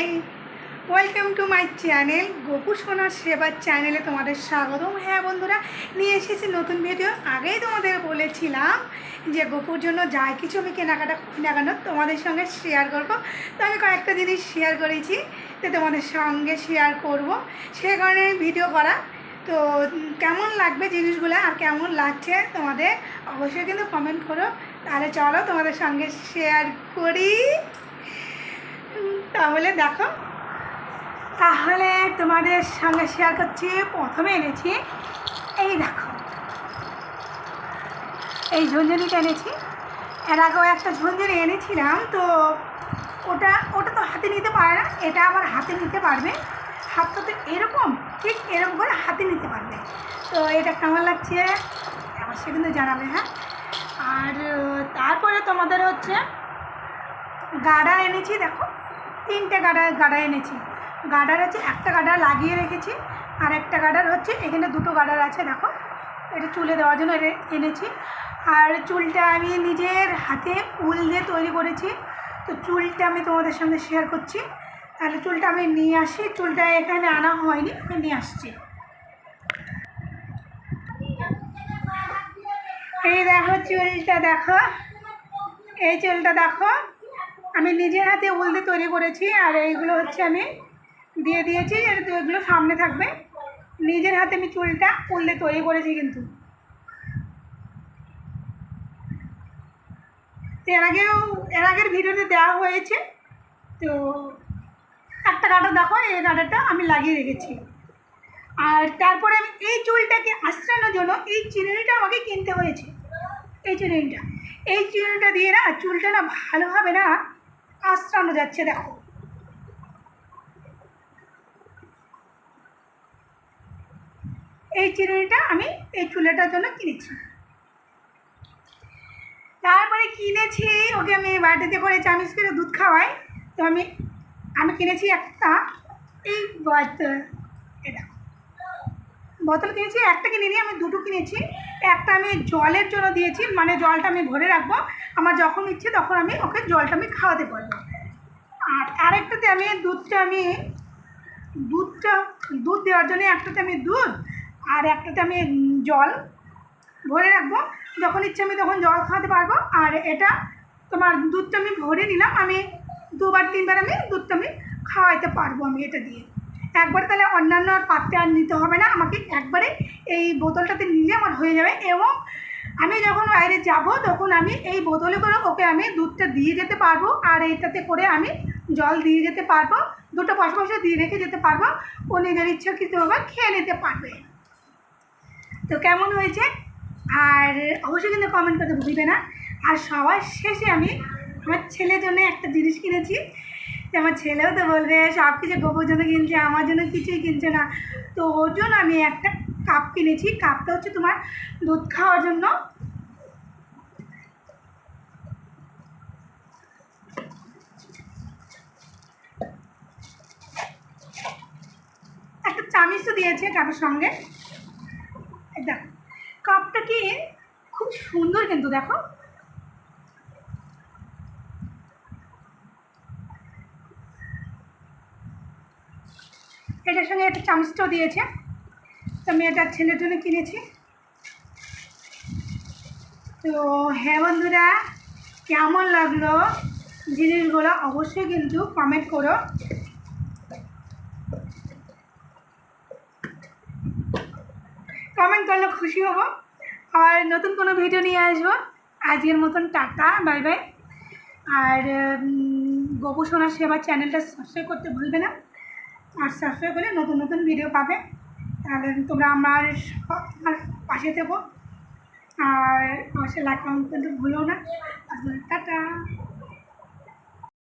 Hi welcome to my channel Gopu সোনার সেবার চ্যানেলে তোমাদের স্বাগতম। হ্যাঁ বন্ধুরা, নিয়ে এসেছি নতুন ভিডিও আগেই তোমাদের বলেছিলাম যে গোপুর জন্য যাই কিছু আমি কেনাকাটা না কেন তোমাদের সঙ্গে শেয়ার করব। তো আমি কয়েকটা জিনিস শেয়ার করেছি, তো তোমাদের সঙ্গে শেয়ার করব। সে কারণে ভিডিও করা। তো কেমন লাগবে জিনিসগুলো আর কেমন লাগছে তোমাদের, অবশ্যই কিন্তু কমেন্ট করো। তাহলে চলো তোমাদের সঙ্গে শেয়ার করি। তাহলে দেখো। তাহলে তোমাদের সঙ্গে শেয়ার করছি, প্রথমে এনেছি, এই দেখো। এই ঝুনঝুনিটা এনেছি। এর আগেও একটা ঝুনঝুনি এনেছিলাম, তো ওটা ওটা তো হাতে নিতে পারে না, এটা আবার হাতে নিতে পারবে। হাতটা তো এরকম, ঠিক এরকম করে হাতে নিতে পারবে। তো এটা কেমন লাগছে? অবশ্যই কিন্তু জানাবে হ্যাঁ। আর, তারপরে তোমাদের হচ্ছে গাডা এনেছি, দেখো। তিনটে গাডা গাডা এনেছি। গাডার হচ্ছে একটা গাডা লাগিয়ে রেখেছি, আর একটা গাডার হচ্ছে এখানে দুটো গাডার আছে, দেখো। এটা চুলে দেওয়ার জন্য এটা এনেছি। আর চুলটা আমি নিজের হাতে উল দিয়ে তৈরি করেছি। তো চুলটা আমি তোমাদের সঙ্গে শেয়ার করছি। তাহলে চুলটা আমি নিয়ে আসি। চুলটা এখানে আনা হয়নি, আমি নিয়ে আসছি। এই দেখো চুলটা দেখো। এই চুলটা দেখো। আমি নিজের হাতে উল দিয়ে তৈরি করেছি, আর এইগুলো হচ্ছে আমি দিয়ে দিয়েছি, আর এগুলো সামনে থাকবে। নিজের হাতে আমি চুলটা উল দিয়ে তৈরি করেছি কিন্তু। এর আগেও, এর আগের ভিডিওতে দেওয়া হয়েছে, তো একটা গাটা দেখো, এই গাটাটা আমি লাগিয়ে রেখেছি। আর তারপরে আমি এই চুলটাকে আশ্রানোর জন্য এই চিরুনিটা আমাকে কিনতে হয়েছে। এই চিরুনিটা এই চিরুনিটা দিয়ে না চুলটা না ভালোভাবে না। আশ্রানো যাচ্ছে, দেখো। এই চিরুনিটা আমি এই চুলেটার জন্য কিনেছি। তারপরে কিনেছি, ওকে আমি বাড়িতে করে চামিচ করে দুধ খাওয়াই। তো আমি আমি কিনেছি একটা, এই বোতল দেখো। বোতল কিনেছি, একটা কিনে নিয়ে আমি দুটো কিনেছি। একটা আমি জলের জন্য দিয়েছি মানে জলটা আমি ভরে রাখব। আমার যখন ইচ্ছে তখন আমি ওকে জলটা আমি খাওয়াতে পারব। আর আরেকটাতে আমি দুধটা আমি, দুধটা, দুধ দেওয়ার জন্য একটাতে আমি দুধ আর একটাতে আমি জল ভরে রাখব। যখন ইচ্ছে আমি তখন জল খাওয়াতে পারব। আর এটা তোমার দুধটা আমি ভরে নিলাম, আমি দুবার, তিনবার আমি দুধটা আমি খাওয়াইতে পারব আমি এটা দিয়ে। একবার তাহলে অন্যান্য আর পাত্রে আর নিতে হবে না। আমাকে একবারে এই বোতলটাতে নিলে আমার হয়ে যাবে এবং আমি যখন বাইরে যাব, তখন আমি এই বোতলে করে ওকে আমি দুধটা দিয়ে যেতে পারব আর এইটাতে করে আমি জল দিয়ে যেতে পারব। দুটো পাশাপাশি দিয়ে রেখে যেতে পারব। ও নিজের ইচ্ছাকৃতভাবে খেয়ে নিতে পারবে। তো কেমন হয়েছে? আর অবশ্যই কিন্তু কমেন্ট করতে ভুলবে না। আর সবার শেষে আমি আমার ছেলের জন্য একটা জিনিস কিনেছি। আমার ছেলেও তো বলবে, সব কিছু গোপর জন্য কিনছে, আমার জন্য কিছুই কিনছে না। তো ওর জন্য আমি একটা কাপ কিনেছি। কাপটা হচ্ছে তোমার দুধ খাওয়ার জন্য। একটা চামিচও দিয়েছে কাপের সঙ্গে। কাপটা কি খুব সুন্দর কিন্তু, দেখো। এটার সঙ্গে একটা চামচটাও দিয়েছে। তো আমি এটা ছেলের জন্য কিনেছি। তো হ্যাঁ বন্ধুরা, কেমন লাগল জিনিসগুলো অবশ্যই কিন্তু কমেন্ট করো। কমেন্ট করলে খুশি হব। আর নতুন কোনো ভিডিও নিয়ে আসব। আজকের মতন টাটা বাই বাই আর গোপু সোনার সেবা চ্যানেলটা সাবস্ক্রাইব করতে ভুলবে না। আর সাবস্ক্রাইব করলে নতুন নতুন ভিডিও পাবে। তাহলে তোমরা আমার স- আমার পাশে থেকো। আর পাশে লাইক কমেন্ট ভুলো না। টাটা